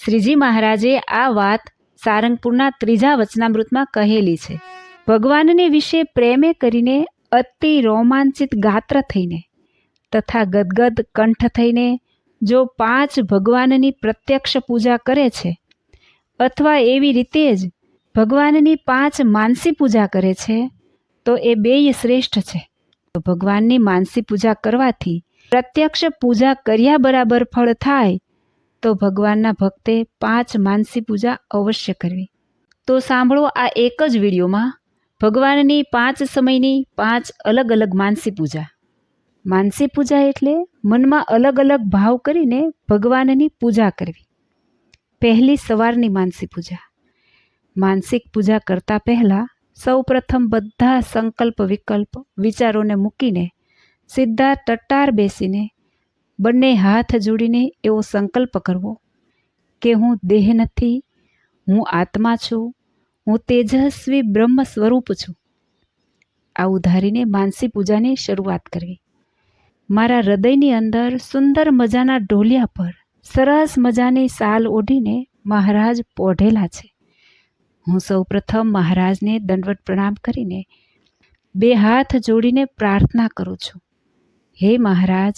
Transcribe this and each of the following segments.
શ્રીજી મહારાજે આ વાત સારંગપુરના ત્રીજા વચનામૃતમાં કહેલી છે. ભગવાનને વિશે પ્રેમે કરીને અતિ રોમાંચિત ગાત્ર થઈને તથા ગદગદ કંઠ થઈને જો પાંચ ભગવાનની પ્રત્યક્ષ પૂજા કરે છે, અથવા એવી રીતે જ ભગવાનની પાંચ માનસી પૂજા કરે છે, તો એ બેય શ્રેષ્ઠ છે. ભગવાનની માનસી પૂજા કરવાથી પ્રત્યક્ષ પૂજા કર્યા બરાબર ફળ થાય તો ભગવાનના ભક્તે પાંચ માનસી પૂજા અવશ્ય કરવી. તો સાંભળો આ એક જ વિડીયોમાં ભગવાનની પાંચ સમયની પાંચ અલગ અલગ માનસી પૂજા. માનસી પૂજા એટલે મનમાં અલગ અલગ ભાવ કરીને ભગવાનની પૂજા કરવી. પહેલી સવારની માનસી પૂજા. માનસિક પૂજા કરતાં પહેલાં સૌ પ્રથમ બધા સંકલ્પ વિકલ્પ વિચારોને મૂકીને સીધા ટટ્ટાર બેસીને બંને હાથ જોડીને એવો સંકલ્પ કરવો કે હું દેહ નથી, હું આત્મા છું, હું તેજસ્વી બ્રહ્મ સ્વરૂપ છું. આવું ધારીને માનસી પૂજાની શરૂઆત કરવી. મારા હૃદયની અંદર સુંદર મજાના ઢોલિયા પર સરસ મજાની સાલ ઓઢીને મહારાજ પોઢેલા છે. હું સૌ પ્રથમ મહારાજને દંડવટ પ્રણામ કરીને બે હાથ જોડીને પ્રાર્થના કરું છું. હે મહારાજ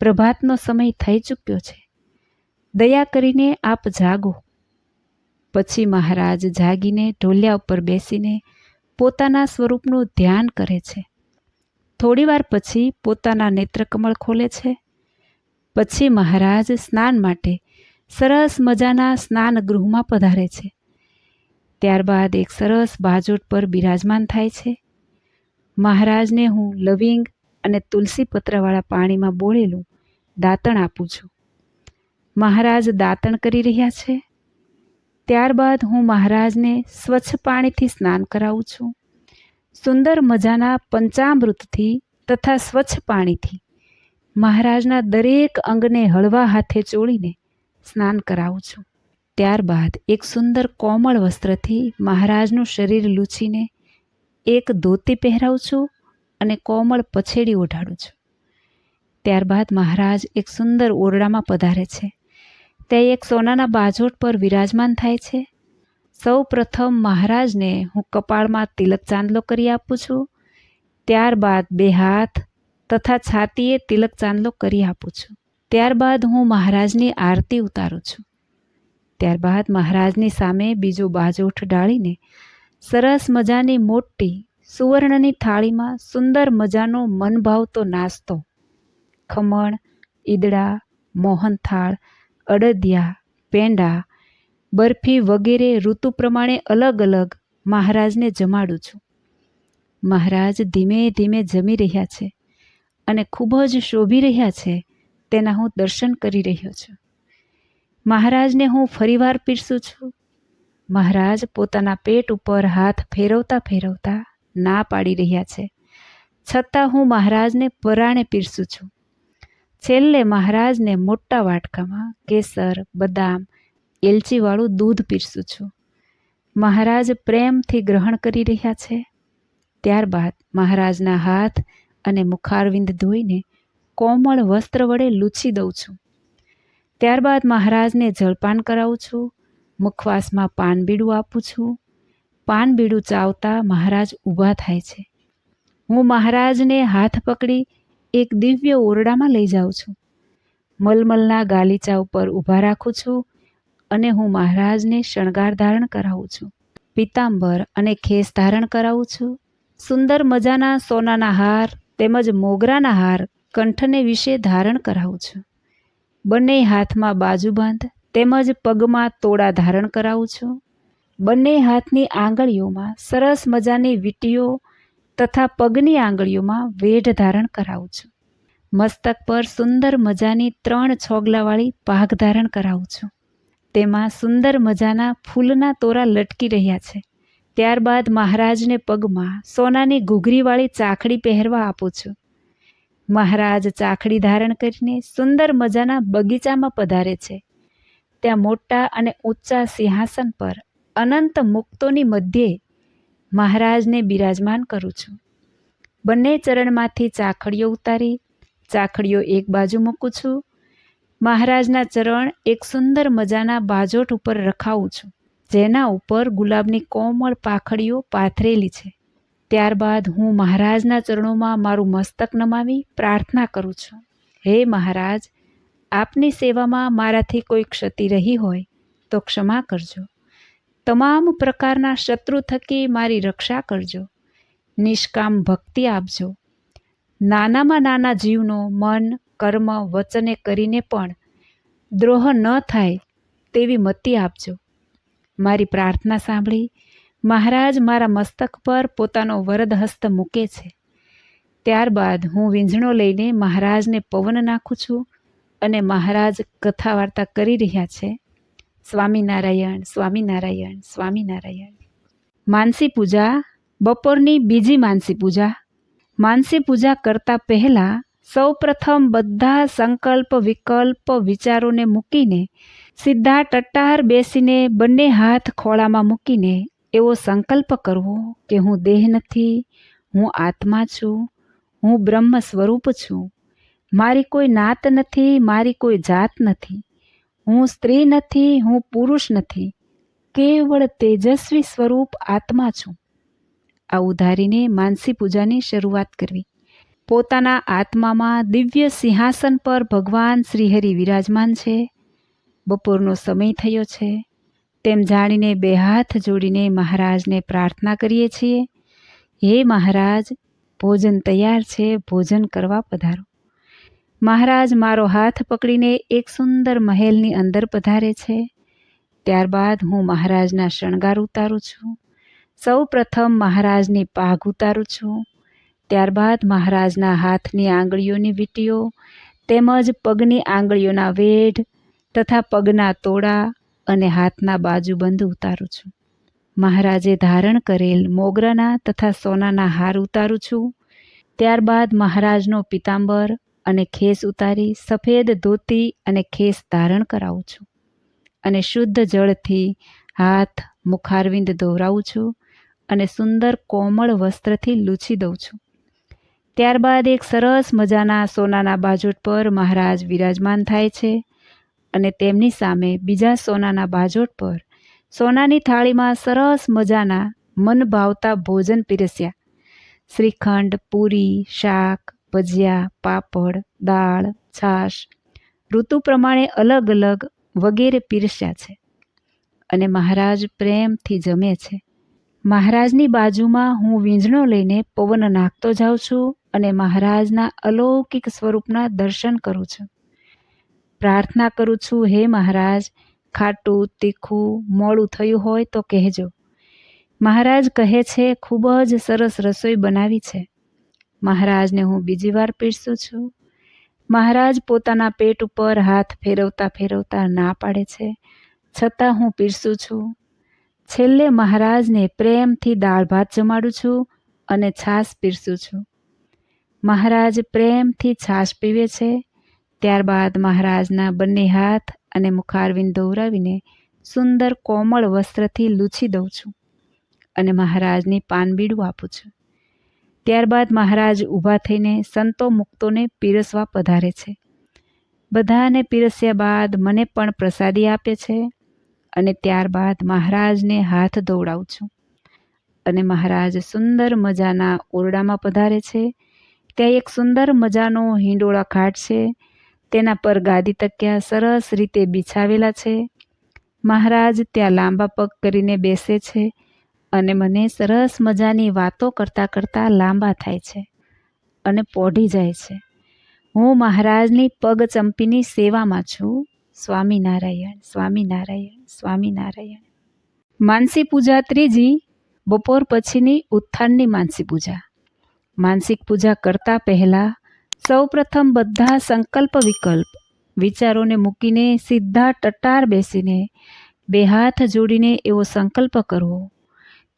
પ્રભાતનો સમય થઈ ચૂક્યો છે. દયા કરીને આપ જાગો. પછી મહારાજ જાગીને ઢોલિયા ઉપર બેસીને પોતાના સ્વરૂપનું ધ્યાન કરે છે. થોડીવાર પછી પોતાના નેત્રકમળ ખોલે છે. પછી મહારાજ સ્નાન માટે સરસ મજાના સ્નાન ગૃહમાં પધારે છે. ત્યારબાદ એક સરસ બાજોટ પર બિરાજમાન થાય છે. મહારાજને હું લવિંગ અને તુલસી પત્રવાળા પાણીમાં બોળેલું દાંતણ આપું છું. મહારાજ દાંતણ કરી રહ્યા છે. ત્યારબાદ હું મહારાજને સ્વચ્છ પાણીથી સ્નાન કરાવું છું. સુંદર મજાના પંચામૃતથી તથા સ્વચ્છ પાણીથી મહારાજના દરેક અંગને હળવા હાથે ચોળીને સ્નાન કરાવું છું. ત્યારબાદ એક સુંદર કોમળ વસ્ત્રથી મહારાજનું શરીર લૂછીને એક ધોતી પહેરાવું છું. અને કોમળ પછેડી ઓઢાડું છું. ત્યારબાદ મહારાજ એક સુંદર ઓરડામાં પધારે છે. તે એક સોનાના બાજોટ પર વિરાજમાન થાય છે. સૌ પ્રથમ મહારાજને હું કપાળમાં તિલક ચાંદલો કરી આપું છું. ત્યારબાદ બે હાથ તથા છાતીએ તિલક ચાંદલો કરી આપું છું. ત્યારબાદ હું મહારાજની આરતી ઉતારું છું. ત્યારબાદ મહારાજની સામે બીજો બાજોઠ ડાળીને સરસ મજાની મોટી સુવર્ણની થાળીમાં સુંદર મજાનો મન ભાવતો નાસ્તો. ખમણ, ઈદડા, મોહનથાળ, અડદિયા, પેંડા, બરફી વગેરે ઋતુ પ્રમાણે અલગ અલગ મહારાજને જમાડું છું. મહારાજ ધીમે ધીમે જમી રહ્યા છે અને ખૂબ જ શોભી રહ્યા છે તેના હું દર્શન કરી રહ્યો છું. મહારાજને હું ફરીવાર પીરસું છું. મહારાજ પોતાના પેટ ઉપર હાથ ફેરવતા ફેરવતા ના પાડી રહ્યા છે. છતાં હું મહારાજને પરાણે પીરસું છું. છેલ્લે મહારાજને મોટા વાટકામાં કેસર, બદામ, એલચીવાળું દૂધ પીરસું છું. મહારાજ પ્રેમથી ગ્રહણ કરી રહ્યા છે. ત્યારબાદ મહારાજના હાથ અને મુખારવિંદ ધોઈને કોમળ વસ્ત્ર વડે લૂછી દઉં છું. ત્યારબાદ મહારાજને જળપાન કરાવું છું. મુખવાસમાં પાનબીડું આપું છું. પાનબીડું ચાવતા મહારાજ ઊભા થાય છે. હું મહારાજને હાથ પકડી એક દિવ્ય ઓરડામાં લઈ જાઉં છું. મલમલના ગાલીચા ઉપર ઊભા રાખું છું અને હું મહારાજને શણગાર ધારણ કરાવું છું. પિતાંબર અને ખેસ ધારણ કરાવું છું. સુંદર મજાના સોનાના હાર તેમજ મોગરાના હાર કંઠને વિશે ધારણ કરાવું છું. બંને હાથમાં બાજુબંધ તેમજ પગમાં તોડા ધારણ કરાવું છું. બંને હાથની આંગળીઓમાં સરસ મજાની વીંટીઓ તથા પગની આંગળીઓમાં વેઢ ધારણ કરાવું છું. મસ્તક પર સુંદર મજાની ત્રણ છોગલાવાળી પાઘ ધારણ કરાવું છું. તેમાં સુંદર મજાના ફૂલના તોરા લટકી રહ્યા છે. ત્યારબાદ મહારાજને પગમાં સોનાની ઘૂઘરીવાળી ચાખડી પહેરવા આપું છું. મહારાજ ચાખડી ધારણ કરીને સુંદર મજાના બગીચામાં પધારે છે. ત્યાં મોટા અને ઊંચા સિંહાસન પર અનંત મુક્તોની મધ્યે મહારાજને બિરાજમાન કરું છું. બંને ચરણમાંથી ચાખડીઓ ઉતારી, ચાખડીઓ એક બાજુ મૂકું છું. મહારાજના ચરણ એક સુંદર મજાના બાજોટ ઉપર રખાવું છું, જેના ઉપર ગુલાબની કોમળ પાખડીઓ પાથરેલી છે. ત્યારબાદ હું મહારાજના ચરણોમાં મારું મસ્તક નમાવી પ્રાર્થના કરું છું. હે મહારાજ, આપની સેવામાં મારાથી કોઈ ક્ષતિ રહી હોય તો ક્ષમા કરજો. તમામ પ્રકારના શત્રુ થકી મારી રક્ષા કરજો. નિષ્કામ ભક્તિ આપજો. નાનામાં નાના જીવનો મન, કર્મ, વચને કરીને પણ દ્રોહ ન થાય તેવી મતિ આપજો. મારી પ્રાર્થના સાંભળી, મહારાજ મારા મસ્તક પર પોતાનો વરદ હસ્ત મૂકે છે. ત્યારબાદ હું વીંઝણો લઈને મહારાજને પવન નાખું છું અને મહારાજ કથા વાર્તા કરી રહ્યા છે. સ્વામિનારાયણ સ્વામિનારાયણ સ્વામિનારાયણ. માનસી પૂજા, બપોરની બીજી માનસી પૂજા. માનસી પૂજા કરતા પહેલાં સૌ પ્રથમ બધા સંકલ્પ, વિકલ્પ, વિચારોને મૂકીને સીધા ટટ્ટાર બેસીને બંને હાથ ખોળામાં મૂકીને એવો સંકલ્પ કરવો કે હું દેહ નથી, હું આત્મા છું, હું બ્રહ્મ સ્વરૂપ છું. મારી કોઈ નાત નથી, મારી કોઈ જાત નથી. હું સ્ત્રી નથી, હું પુરુષ નથી. કેવળ તેજસ્વી સ્વરૂપ આત્મા છું. આવું ધારીને માનસી પૂજાની શરૂઆત કરવી. પોતાના આત્મામાં દિવ્ય સિંહાસન પર ભગવાન શ્રીહરિ વિરાજમાન છે. બપોરનો સમય થયો છે. તેમ જાણીને બે હાથ જોડીને મહારાજને પ્રાર્થના કરીએ છીએ. હે મહારાજ, ભોજન તૈયાર છે, ભોજન કરવા પધારો. મહારાજ, મારો હાથ પકડીને એક સુંદર મહેલની અંદર પધારે છે. ત્યારબાદ હું મહારાજના શણગાર ઉતારું છું. સૌ પ્રથમ મહારાજની પાઘ ઉતારું છું. ત્યારબાદ મહારાજના હાથની આંગળીઓની વીંટીઓ તેમજ પગની આંગળીઓના વેઢ તથા પગના તોડા અને હાથના બાજુબંધ ઉતારું છું. મહારાજે ધારણ કરેલ મોગરાના તથા સોનાના હાર ઉતારું છું. ત્યારબાદ મહારાજનો પિતાંબર અને ખેસ ઉતારી, સફેદ ધોતી અને ખેસ ધારણ કરાવું છું. અને શુદ્ધ જળથી હાથ મુખારવિંદ દોહરાવું છું અને સુંદર કોમળ વસ્ત્રથી લૂછી દઉં છું. ત્યારબાદ એક સરસ મજાના સોનાના બાજોટ પર મહારાજ વિરાજમાન થાય છે અને તેમની સામે બીજા સોનાના બાજોટ પર સોનાની થાળીમાં સરસ મજાના મન ભાવતા ભોજન પીરસ્યા. શ્રીખંડ, પૂરી, શાક ભજીયા, પાપડ, દાળ, છાશ, ઋતુ પ્રમાણે અલગ અલગ વગેરે પીરસ્યા છે. અને મહારાજ પ્રેમથી જમે છે. મહારાજની બાજુમાં હું વીંઝણો લઈને પવન નાખતો જાઉં છું અને મહારાજના અલૌકિક સ્વરૂપના દર્શન કરું છું. પ્રાર્થના કરું છું, હે મહારાજ, ખાટું, તીખું, મોડું થયું હોય તો કહેજો. મહારાજ કહે છે, ખૂબ જ સરસ રસોઈ બનાવી છે. મહારાજને હું બીજી વાર પીરસું છું. મહારાજ પોતાના પેટ ઉપર હાથ ફેરવતા ફેરવતા ના પાડે છે. છતાં હું પીરસું છું. છેલ્લે મહારાજને પ્રેમથી દાળ ભાત જમાડું છું અને છાશ પીરસું છું. મહારાજ પ્રેમથી છાશ પીવે છે. ત્યારબાદ મહારાજના બંને હાથ અને મુખારવિંદ દોરાવીને સુંદર કોમળ વસ્ત્રથી લૂછી દઉં છું અને મહારાજની પાનબીડું આપું છું. ત્યારબાદ મહારાજ ઊભા થઈને સંતો મુક્તોને પીરસવા પધારે છે. બધાને પીરસ્યા બાદ મને પણ પ્રસાદી આપે છે અને ત્યારબાદ મહારાજને હાથ દોડાવું છું. અને મહારાજ સુંદર મજાના ઓરડામાં પધારે છે. ત્યાં એક સુંદર મજાનો હિંડોળા ખાટ છે. તેના પર ગાદી તક્યા સરસ રીતે બિછાવેલા છે. મહારાજ ત્યાં લાંબા પગ કરીને બેસે છે. અને મને સરસ મજાની વાતો કરતાં કરતાં લાંબા થાય છે અને પોઢી જાય છે. હું મહારાજની પગ ચંપીની સેવામાં છું. સ્વામિનારાયણ સ્વામિનારાયણ સ્વામિનારાયણ. માનસી પૂજા ત્રીજી, બપોર પછીની ઉત્થાનની માનસી પૂજા. માનસિક પૂજા કરતાં પહેલાં સૌપ્રથમ બધા સંકલ્પ વિકલ્પ, વિચારોને મૂકીને સીધા ટટાર બેસીને બે હાથ જોડીને એવો સંકલ્પ કરવો.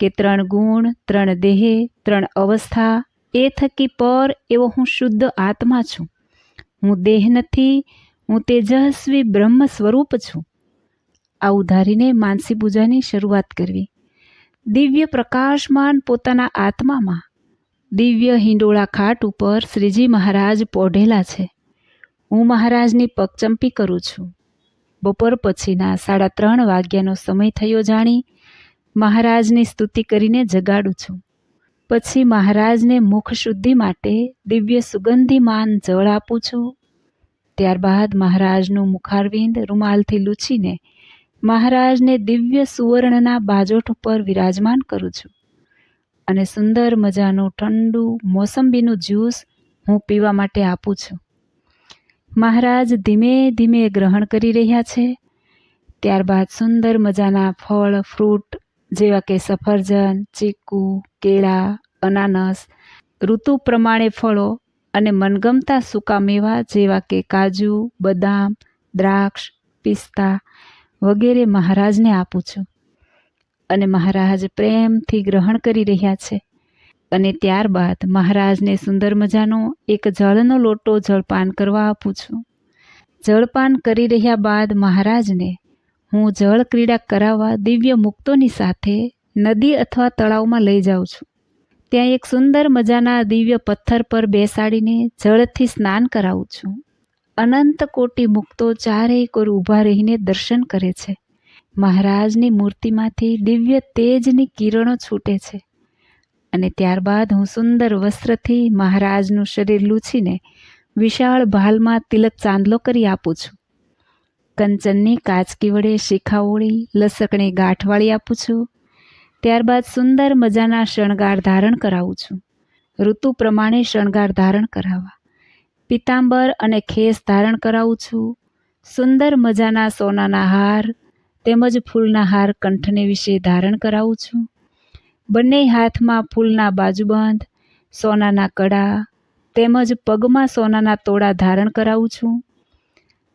કે ત્રણ ગુણ, ત્રણ દેહ, ત્રણ અવસ્થા, એ થકી પર એવો હું શુદ્ધ આત્મા છું. હું દેહ નથી, હું તેજસ્વી બ્રહ્મ સ્વરૂપ છું. આવું ધારીને માનસી પૂજાની શરૂઆત કરવી. દિવ્ય પ્રકાશમાન પોતાના આત્મામાં. દિવ્ય હિંડોળા ખાટ ઉપર શ્રીજી મહારાજ પોઢેલા છે. હું મહારાજની પગચંપી કરું છું. બપોર પછીના સાડા ત્રણ વાગ્યાનો સમય થયો જાણી મહારાજની સ્તુતિ કરીને જગાડું છું. પછી મહારાજને મુખ શુદ્ધિ માટે દિવ્ય સુગંધીમાન જળ આપું છું. ત્યારબાદ મહારાજનું મુખારવિંદ રૂમાલથી લૂછીને મહારાજને દિવ્ય સુવર્ણના બાજોઠ ઉપર વિરાજમાન કરું છું. અને સુંદર મજાનું ઠંડુ મોસંબીનું જ્યુસ હું પીવા માટે આપું છું. મહારાજ ધીમે ધીમે ગ્રહણ કરી રહ્યા છે. ત્યારબાદ સુંદર મજાના ફળ, ફ્રૂટ જેવા કે સફરજન, ચીકુ, કેળા, અનાનસ, ઋતુ પ્રમાણે ફળો અને મનગમતા સૂકા મેવા જેવા કે કાજુ, બદામ, દ્રાક્ષ, પિસ્તા વગેરે મહારાજને આપું છું. અને મહારાજ પ્રેમથી ગ્રહણ કરી રહ્યા છે. અને ત્યારબાદ મહારાજને સુંદર મજાનો એક જળનો લોટો જળપાન કરવા આપું છું. જળપાન કરી રહ્યા બાદ મહારાજને હું જળ ક્રીડા કરાવવા દિવ્ય મુક્તોની સાથે નદી અથવા તળાવમાં લઈ જાઉં છું. ત્યાં એક સુંદર મજાના દિવ્ય પથ્થર પર બેસાડીને જળથી સ્નાન કરાવું છું. અનંત કોટી મુક્તો ચારેય કોર ઊભા રહીને દર્શન કરે છે. મહારાજની મૂર્તિમાંથી દિવ્ય તેજની કિરણો છૂટે છે. અને ત્યારબાદ હું સુંદર વસ્ત્રથી મહારાજનું શરીર લૂછીને વિશાળ ભાલમાં તિલક ચાંદલો કરી આપું છું. કંચનની કાચકી વડે શિખાઓળી લસકણી ગાંઠવાળી આપું છું. ત્યારબાદ સુંદર મજાના શણગાર ધારણ કરાવું છું. ઋતુ પ્રમાણે શણગાર ધારણ કરાવવા. પિતાંબર અને ખેસ ધારણ કરાવું છું. સુંદર મજાના સોનાના હાર તેમજ ફૂલના હાર કંઠને વિશે ધારણ કરાવું છું. બંને હાથમાં ફૂલના બાજુબંધ, સોનાના કડા તેમજ પગમાં સોનાના તોડા ધારણ કરાવું છું.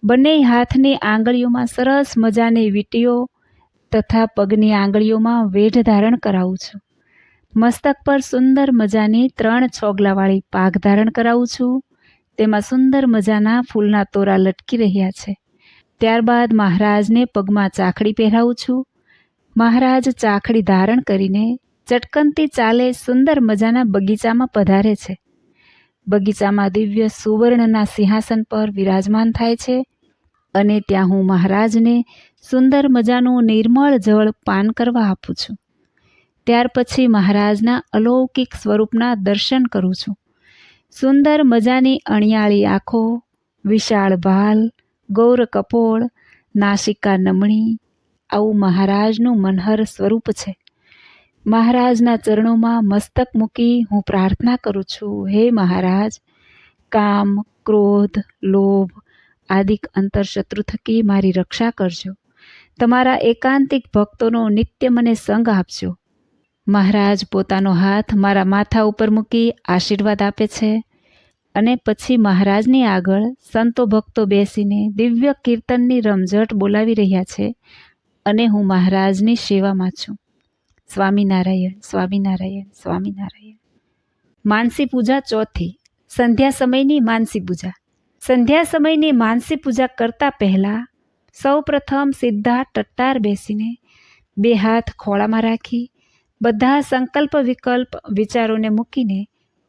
બંને હાથની આંગળીઓમાં સરસ મજાની વીંટીઓ તથા પગની આંગળીઓમાં વેઢ ધારણ કરાવું છું. મસ્તક પર સુંદર મજાની ત્રણ છોગલાવાળી પાઘ ધારણ કરાવું છું. તેમાં સુંદર મજાના ફૂલના તોરા લટકી રહ્યા છે. ત્યારબાદ મહારાજને પગમાં ચાખડી પહેરાવું છું. મહારાજ ચાખડી ધારણ કરીને ચટકનથી ચાલે સુંદર મજાના બગીચામાં પધારે છે. બગીચામાં દિવ્ય સુવર્ણના સિંહાસન પર વિરાજમાન થાય છે. અને ત્યાં હું મહારાજને સુંદર મજાનું નિર્મળ જળ પાન કરવા આપું છું. ત્યાર પછી મહારાજના અલૌકિક સ્વરૂપના દર્શન કરું છું. સુંદર મજાની અણિયાળી આંખો, વિશાળ ભાલ, ગૌર કપોળ, નાસિકા નમણી, આવું મહારાજનું મનહર સ્વરૂપ છે. મહારાજના ચરણોમાં મસ્તક મૂકી હું પ્રાર્થના કરું છું, હે મહારાજ, કામ, ક્રોધ, લોભ આદિક અંતરશત્રુ થકી મારી રક્ષા કરજો. તમારા એકાંતિક ભક્તોનો નિત્ય મને સંગ આપજો. મહારાજ પોતાનો હાથ મારા માથા ઉપર મૂકી આશીર્વાદ આપે છે અને પછી મહારાજની આગળ સંતો ભક્તો બેસીને દિવ્ય કીર્તનની રમઝટ બોલાવી રહ્યા છે અને હું મહારાજની સેવામાં છું. સ્વામિનારાયણ સ્વામિનારાયણ સ્વામિનારાયણ. માનસી પૂજા ચોથી. સંધ્યા સમયની માનસી પૂજા. સંધ્યા સમયની માનસી પૂજા કરતા પહેલાં સૌ પ્રથમ સીધા ટટ્ટાર બેસીને બે હાથ ખોળામાં રાખી, બધા સંકલ્પ વિકલ્પ વિચારોને મૂકીને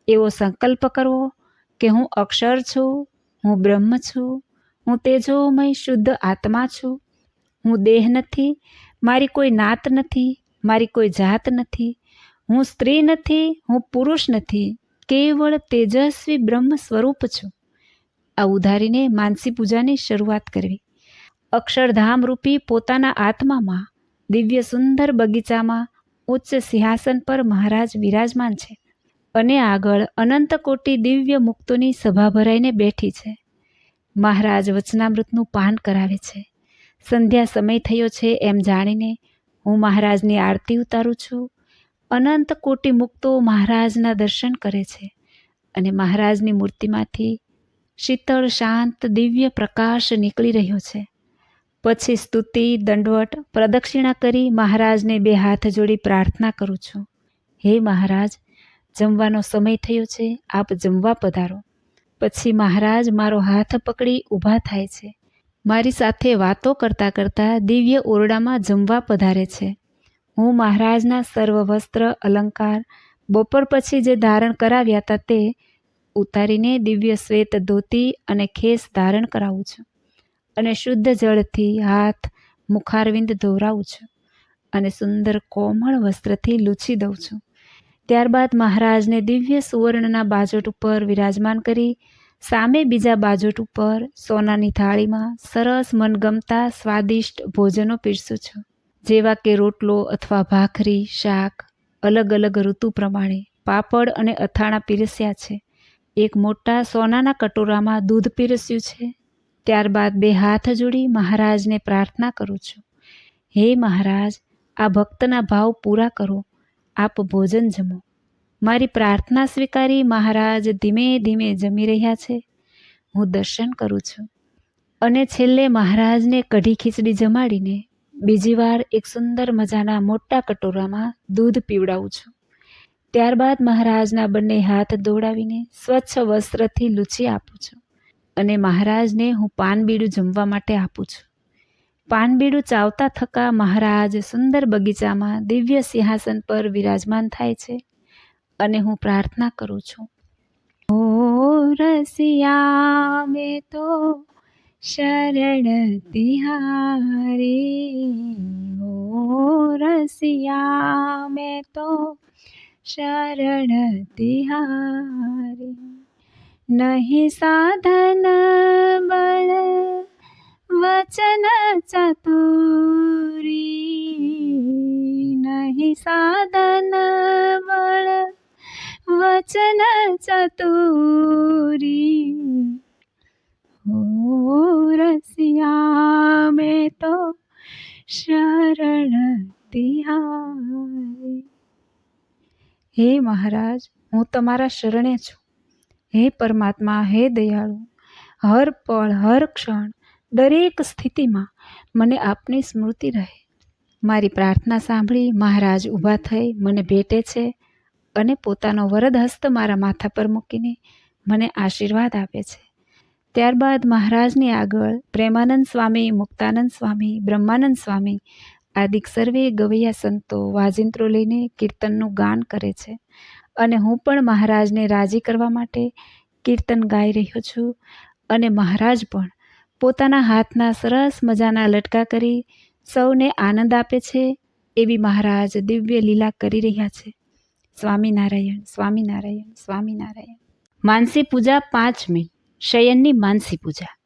એવો સંકલ્પ કરવો કે હું અક્ષર છું, હું બ્રહ્મ છું, હું તેજોમય શુદ્ધ આત્મા છું. હું દેહ નથી, મારી કોઈ નાત નથી, મારી કોઈ જાત નથી. હું સ્ત્રી નથી, હું પુરુષ નથી, કેવળ તેજસ્વી બ્રહ્મ સ્વરૂપ છું. આ ઉધારીને માનસી પૂજાની શરૂઆત કરવી. અક્ષરધામ રૂપી પોતાના આત્મામાં દિવ્ય સુંદર બગીચામાં ઉચ્ચ સિંહાસન પર મહારાજ વિરાજમાન છે અને આગળ અનંત કોટી દિવ્ય મુક્તોની સભા ભરાઈને બેઠી છે. મહારાજ વચનામૃતનું પાન કરાવે છે. સંધ્યા સમય થયો છે એમ જાણીને હું મહારાજની આરતી ઉતારું છું. અનંત કોટી મુક્તો મહારાજના દર્શન કરે છે અને મહારાજની મૂર્તિમાંથી શીતળ, શાંત, દિવ્ય પ્રકાશ નીકળી રહ્યો છે. પછી સ્તુતિ, દંડવટ, પ્રદક્ષિણા કરી મહારાજને બે હાથ જોડી પ્રાર્થના કરું છું. હે મહારાજ, જમવાનો સમય થયો છે, આપ જમવા પધારો. પછી મહારાજ મારો હાથ પકડી ઊભા થાય છે. મારી સાથે વાતો કરતાં કરતાં દિવ્ય ઓરડામાં જમવા પધારે છે. હું મહારાજના સર્વ વસ્ત્ર અલંકાર, બપોર પછી જે ધારણ કરાવ્યા હતા તે ઉતારીને દિવ્ય શ્વેત ધોતી અને ખેસ ધારણ કરાવું છું. અને શુદ્ધ જળથી હાથ મુખારવિંદ ધોવરાવું છું અને સુંદર કોમળ વસ્ત્રથી લૂછી દઉં છું. ત્યારબાદ મહારાજને દિવ્ય સુવર્ણના બાજોટ ઉપર વિરાજમાન કરી, સામે બીજા બાજોટ ઉપર સોનાની થાળીમાં સરસ મનગમતા સ્વાદિષ્ટ ભોજનો પીરસું છું. જેવા કે રોટલો અથવા ભાખરી, શાક, અલગ અલગ ઋતુ પ્રમાણે પાપડ અને અથાણા પીરસ્યા છે. એક મોટા સોનાના કટોરામાં દૂધ પીરસ્યું છે. ત્યારબાદ બે હાથ જોડી મહારાજને પ્રાર્થના કરું છું. હે મહારાજ, આ ભક્તના ભાવ પૂરા કરો. આપ ભોજન જમો. મારી પ્રાર્થના સ્વીકારી મહારાજ ધીમે ધીમે જમી રહ્યા છે. હું દર્શન કરું છું. અને છેલ્લે મહારાજને કઢી ખીચડી જમાડીને બીજી વાર એક સુંદર મજાના મોટા કટોરામાં દૂધ પીવડાવું છું. ત્યારબાદ મહારાજના બંને હાથ દોડાવીને સ્વચ્છ વસ્ત્રથી લૂછી આપું છું અને મહારાજને હું પાનબીડું જમવા માટે આપું છું. પાનબીડું ચાવતા થકા મહારાજ સુંદર બગીચામાં દિવ્ય સિંહાસન પર વિરાજમાન થાય છે અને હું પ્રાર્થના કરું છું. ઓ રસિયા, મેં તો શરણ તિહારી. ઓ રસિયા, મેં તો શરણ તિહારી નહીં સાધન બળ વચન ચતુરી નહીં સાધન બળ વચન ચતુરી ઓ રસિયા મેં તો શરણ તિહારી હે મહારાજ, હું તમારા શરણે છું. હે પરમાત્મા, હે દયાળુ, હર પળ, હર ક્ષણ, દરેક સ્થિતિમાં મને આપની સ્મૃતિ રહે. મારી પ્રાર્થના સાંભળી મહારાજ ઊભા થઈ મને ભેટે છે અને પોતાનો વરદ હસ્ત મારા માથા પર મૂકીને મને આશીર્વાદ આપે છે. ત્યારબાદ મહારાજની આગળ પ્રેમાનંદ સ્વામી, મુક્તાનંદ સ્વામી, બ્રહ્માનંદ સ્વામી આદિક સર્વે ગવૈયા સંતો વાજિંત્રો લઈને કીર્તનનું ગાન કરે છે. અને હું પણ મહારાજને રાજી કરવા માટે કીર્તન ગાઈ રહ્યો છું. અને મહારાજ પણ પોતાના હાથના સરસ મજાના લટકા કરી સૌને આનંદ આપે છે એવી મહારાજ દિવ્ય લીલા કરી રહ્યા છે. સ્વામિનારાયણ સ્વામિનારાયણ સ્વામિનારાયણ. માનસી પૂજા પાંચમી, શયનની માનસી પૂજા.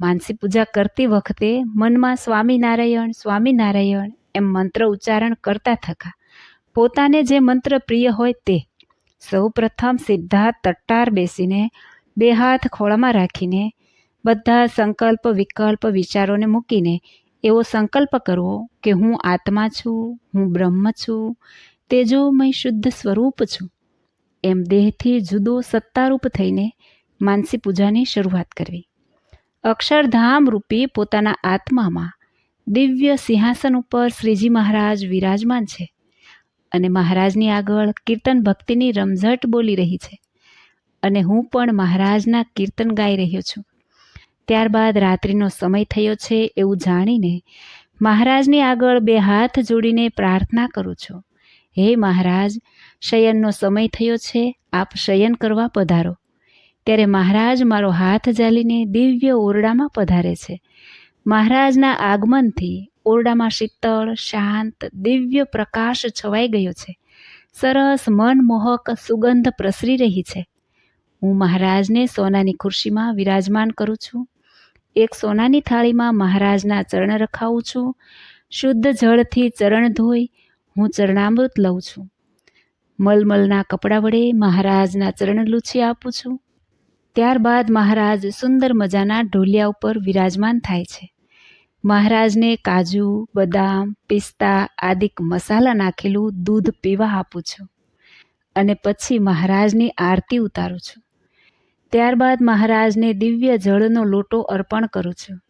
માનસી પૂજા કરતી વખતે મનમાં સ્વામિનારાયણ સ્વામિનારાયણ એમ મંત્ર ઉચ્ચારણ કરતા થકા. પોતાને જે મંત્ર પ્રિય હોય તે. સૌ પ્રથમ સીધા તટ્ટાર બેસીને બે હાથ ખોળામાં રાખીને બધા સંકલ્પ, વિકલ્પ, વિચારોને મૂકીને એવો સંકલ્પ કરવો કે હું આત્મા છું, હું બ્રહ્મ છું તેજોમય શુદ્ધ સ્વરૂપ છું. એમ દેહથી જુદો સત્તારૂપ થઈને માનસી પૂજાની શરૂઆત કરવી. અક્ષરધામ રૂપી પોતાના આત્મામાં દિવ્ય સિંહાસન ઉપર શ્રીજી મહારાજ વિરાજમાન છે અને મહારાજની આગળ કીર્તન ભક્તિની રમઝટ બોલી રહી છે અને હું પણ મહારાજના કીર્તન ગાઈ રહ્યો છું. ત્યારબાદ રાત્રિનો સમય થયો છે એવું જાણીને મહારાજની આગળ બે હાથ જોડીને પ્રાર્થના કરું છું. હે મહારાજ, શયનનો સમય થયો છે, આપ શયન કરવા પધારો. ત્યારે મહારાજ મારો હાથ ઝાલીને દિવ્ય ઓરડામાં પધારે છે. મહારાજના આગમનથી ઓરડામાં શીતળ, શાંત, દિવ્ય પ્રકાશ છવાઈ ગયો છે. સરસ મનમોહક સુગંધ પ્રસરી રહી છે. હું મહારાજને સોનાની ખુરશીમાં વિરાજમાન કરું છું. એક સોનાની થાળીમાં મહારાજના ચરણ રખાવું છું. શુદ્ધ જળથી ચરણ ધોઈ હું ચરણામૃત લઉં છું. મલમલના કપડાં વડે મહારાજના ચરણ લૂછી આપું છું. ત્યારબાદ મહારાજ સુંદર મજાના ઢોલિયા ઉપર વિરાજમાન થાય છે. મહારાજને કાજુ, બદામ, પિસ્તા આદિક મસાલા નાખેલું દૂધ પીવા આપું છું અને પછી મહારાજની આરતી ઉતારું છું. ત્યારબાદ મહારાજને દિવ્ય જળનો લોટો અર્પણ કરું છું.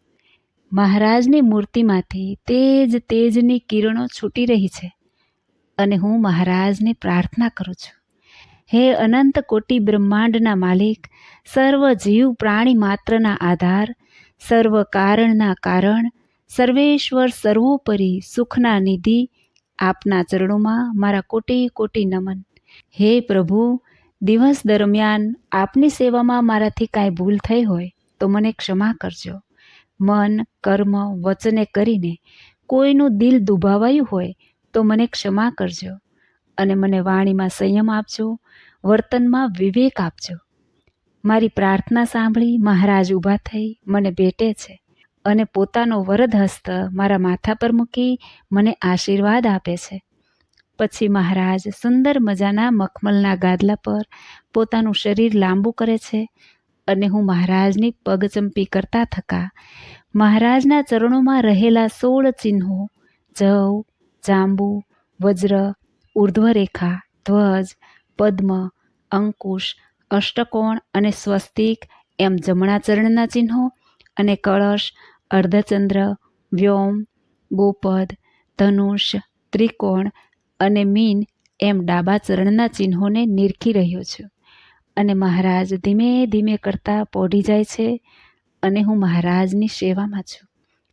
મહારાજની મૂર્તિમાંથી તેજ તેજની કિરણો છૂટી રહી છે અને હું મહારાજને પ્રાર્થના કરું છું. હે અનંત કોટી બ્રહ્માંડના માલિક, સર્વ જીવ પ્રાણી માત્રના આધાર, સર્વ કારણના કારણ, સર્વેશ્વર સર્વોપરી સુખના નિધિ, આપના ચરણોમાં મારા કોટી કોટી નમન. હે પ્રભુ, દિવસ દરમિયાન આપની સેવામાં મારાથી કાંઈ ભૂલ થઈ હોય તો મને ક્ષમા કરજો. મન, કર્મ, વચને કરીને કોઈનું દિલ દુભાવાયું હોય તો મને ક્ષમા કરજો અને મને વાણીમાં સંયમ આપજો વર્તનમાં વિવેક આપજો. મારી પ્રાર્થના સાંભળી મહારાજ ઊભા થઈ મને ભેટે છે અને પોતાનો વરદ હસ્ત મારા માથા પર મૂકી મને આશીર્વાદ આપે છે. પછી મહારાજ સુંદર મજાના મખમલના ગાદલા પર પોતાનું શરીર લાંબુ કરે છે અને હું મહારાજની પગચંપી કરતા થકા મહારાજના ચરણોમાં રહેલા સોળ ચિહ્નો જવ, જાંબુ, વજ્ર, ઉર્ધ્વરેખા, ધ્વજ, પદ્મ અંકુશ, અષ્ટકોણ અને સ્વસ્તિક, એમ જમણા ચરણના ચિહ્નો અને કળશ, અર્ધચંદ્ર, વ્યોમ ગોપદ ધનુષ, ત્રિકોણ અને મીન એમ ડાબા ચરણના ચિહ્નોને નિરખી રહ્યો છું. અને મહારાજ ધીમે ધીમે કરતાં પોઢી જાય છે અને હું મહારાજની સેવામાં છું.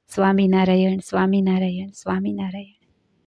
સ્વામિનારાયણ સ્વામિનારાયણ સ્વામિનારાયણ.